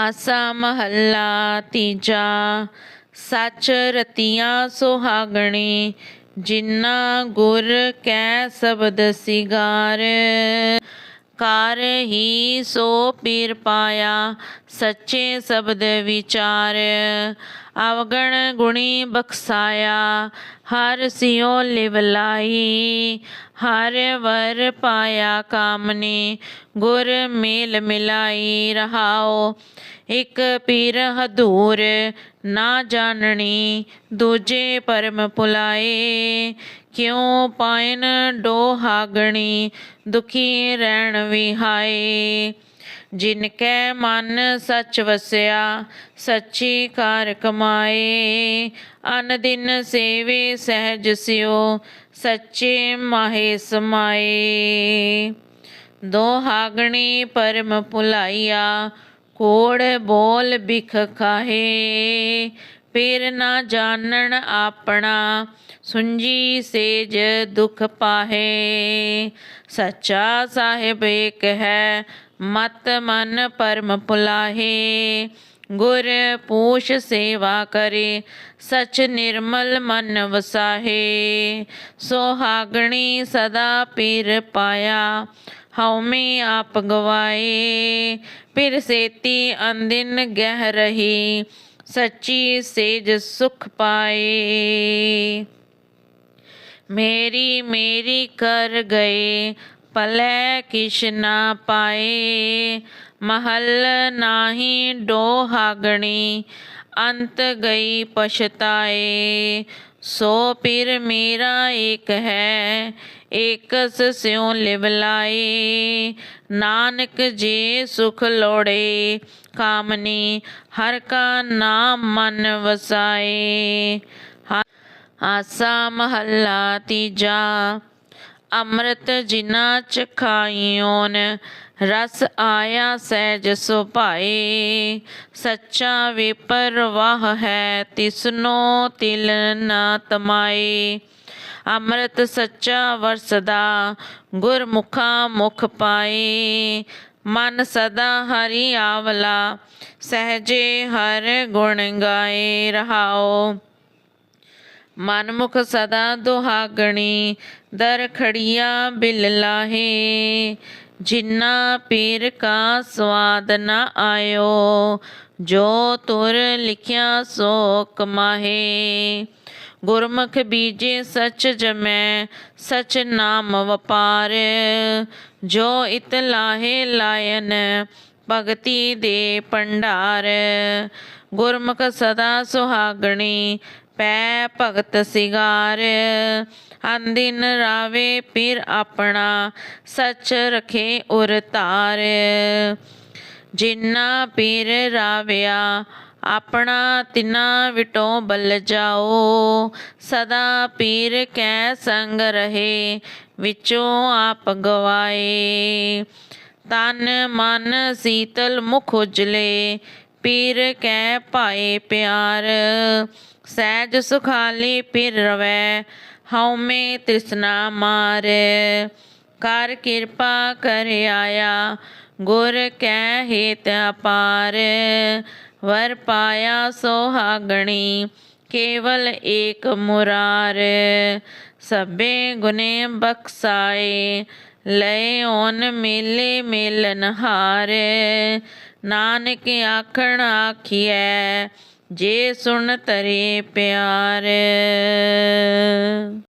ਆਸਾ ਮਹੱਲਾ ਤੀਜਾ, ਸੱਚ ਰਤੀਆਂ ਸੁਹਾਗਣੀ ਜਿਨ੍ਹਾਂ ਗੁਰ ਕੈ ਸ਼ਬਦ ਸਿਗਾਰ। ਕਰ ਹੀ ਸੋ ਪੀਰ ਪਾਇਆ ਸੱਚੇ ਸ਼ਬਦ ਵਿਚਾਰ। ਅਵਗਣ ਗੁਣੀ ਬਖਸਾਇਆ, ਹਰ ਸਿਓ ਲਿਵ ਲਾਈ ਹਰ ਵਰ ਪਾਇਆ ਕਾਮਨੇ, ਗੁਰ ਮੇਲ ਮਿਲਾਈ ਰਹਾਓ ਇਕ ਪੀਰ ਹਦੂਰ ਨਾ ਜਾਣਣੀ ਦੂਜੇ ਪਰਮ ਪੁਲਾਏ। ਕਿਉ ਪਾਇਨ ਡੋਹਾਗਣੀ, ਦੁਖੀ ਰਹਿਣ ਵਿਹਾਏ। ਜਿਨ ਕੈ ਮਨ ਸੱਚ ਵਸਿਆ ਸੱਚੀ ਕਾਰ ਕਮਾਏ ਅਨ ਦਿਨ ਸੇਵੇ ਸਹਿਜ ਸਿਓ ਸੱਚੇ ਮਾਹੇ ਸਮਾਏ ਦੋਹਾਗਣੀ ਪਰਮ ਭੁਲਾਈਆ ਕੋੜ ਬੋਲ ਬਿਖ ਖਾਹੇ ਫਿਰ ਨਾ ਜਾਣਨ ਆਪਣਾ, ਸੁੰਜੀ ਸੇਜ ਦੁਖ ਪਾਹੇ। ਸੱਚਾ ਸਾਹਿਬ ਏਕ ਹੈ, ਮਤ ਮਨ ਪਰਮ ਭੁਲਾਹੇ ਗੁਰ ਪੂਛ ਸੇਵਾ ਕਰੇ, ਸਚ ਨਿਰਮਲ ਮਨ ਵਸਾਹੇ। ਸੁਹਾਗਣੀ ਸਦਾ ਪੀਰ ਪਾਇਆ, ਹਉਮੈ ਆਪ ਗਵਾਏ। ਫਿਰ ਸੇਤੀ ਅੰਦਿਨ ਗਹਿ ਰਹੀ ਸੱਚੀ ਸੇਜ ਸੁਖ ਪਾਏ। ਮੇਰੀ ਮੇਰੀ ਕਰ ਗਏ ਪਲੈ ਕਿਛ ਨਾ ਪਾਏ। ਮਹਲ ਨਾਹੀ ਡੋਹਾਗਣੀ ਅੰਤ ਗਈ ਪਛਤਾਏ। ਸੋ ਪਿਰ ਮੇਰਾ ਏਕ ਹੈ, ਏਕਸ ਸਿਉ ਲਿਵ ਲਾਏ। ਨਾਨਕ ਜੇ ਸੁਖ ਲੋੜੇ, ਕਾਮਨੀ ਹਰ ਕਾ ਨਾਮ ਮਨ ਵਸਾਏ। ਆਸਾ ਮਹੱਲਾ ਤੀਜਾ। ਅੰਮ੍ਰਿਤ ਜਿਨਾ ਚ ਖਾਈਓਨ, ਰਸ ਆਇਆ ਸਹਿਜ ਸੁਭਾਏ। ਸੱਚਾ ਵਿਪਰਵਾਹ ਹੈ, ਤਿਸਨੋ ਤਿਲ ਨਾ ਤਮਾਏ। ਅੰਮ੍ਰਿਤ ਸੱਚਾ ਵਰਸਦਾ, ਗੁਰਮੁਖਾ ਮੁਖ ਪਾਏ। ਮਨ ਸਦਾ ਹਰੀ ਆਵਲਾ, ਸਹਜੇ ਹਰ ਗੁਣ ਗਾਏ ਰਹਾਓ। ਮਨਮੁਖ ਸਦਾ ਦੁਹਾਗਣੀ ਦਰ ਖੜੀਆ ਬਿਲ ਲਾਹੇ। ਜਿਨਾ ਪੀਰ ਕਾ ਸਵਾਦ ਨ ਆਇਓ, ਜੋ ਤੁਰ ਲਿਖਿਆ ਸੋ ਕਮਾਹੇ। ਗੁਰਮੁਖ ਬੀਜੇ ਸਚ ਜਮੈ, ਸਚ ਨਾਮ ਵਪਾਰ। ਜੋ ਇਤ ਲਾਹੇ ਲਾਇਨ, ਭਗਤੀ ਦੇ ਭੰਡਾਰ। ਗੁਰਮੁਖ ਸਦਾ ਸੁਹਾਗਣੀ ਪੈ ਭਗਤ ਸਿਗਾਰ। ਅੰਦਿਨ ਰਾਵੇ ਪੀਰ ਆਪਣਾ, ਸੱਚ ਰਖੇ ਉਰ ਤਾਰ ਜਿਨਾ ਪੀਰ ਰਾਵਿਆ, ਆਪਣਾ ਤਿਨਾ ਵਿਟੋ ਬਲ ਜਾਓ। ਸਦਾ ਪੀਰ ਕੈ ਸੰਗ ਰਹੇ, ਵਿੱਚੋਂ ਆਪ ਗਵਾਏ। ਤਨ ਮਨ ਸੀਤਲ ਮੁਖ ਉਜਲੇ ਪੀਰ ਕੈ ਭਾਏ ਪਿਆਰ, ਸਹਿਜ ਸੁਖਾਲੀ ਪੀਰ ਰਵੈ, ਹਉਮੈ ਤ੍ਰਿਸ਼ਨਾ ਮਾਰ। ਕਰ ਕਿਰਪਾ ਕਰ ਆਇਆ, ਗੁਰ ਕੈ ਹੇਤ ਅਪਾਰ। ਵਰ ਪਾਇਆ ਸੋਹਾਗਣੀ, ਕੇਵਲ ਏਕ ਮੁਰਾਰ। ਸਭੇ ਗੁਨੇ ਬਖਸਾਏ ਲੈ ਓਨ ਮੇਲੇ ਮੇਲਨ ਹਾਰ। ਨਾਨਕ ਆਖਣ ਆਖੀਐ ਜੇ ਸੁਣ ਤਰੇ ਪਿਆਰ।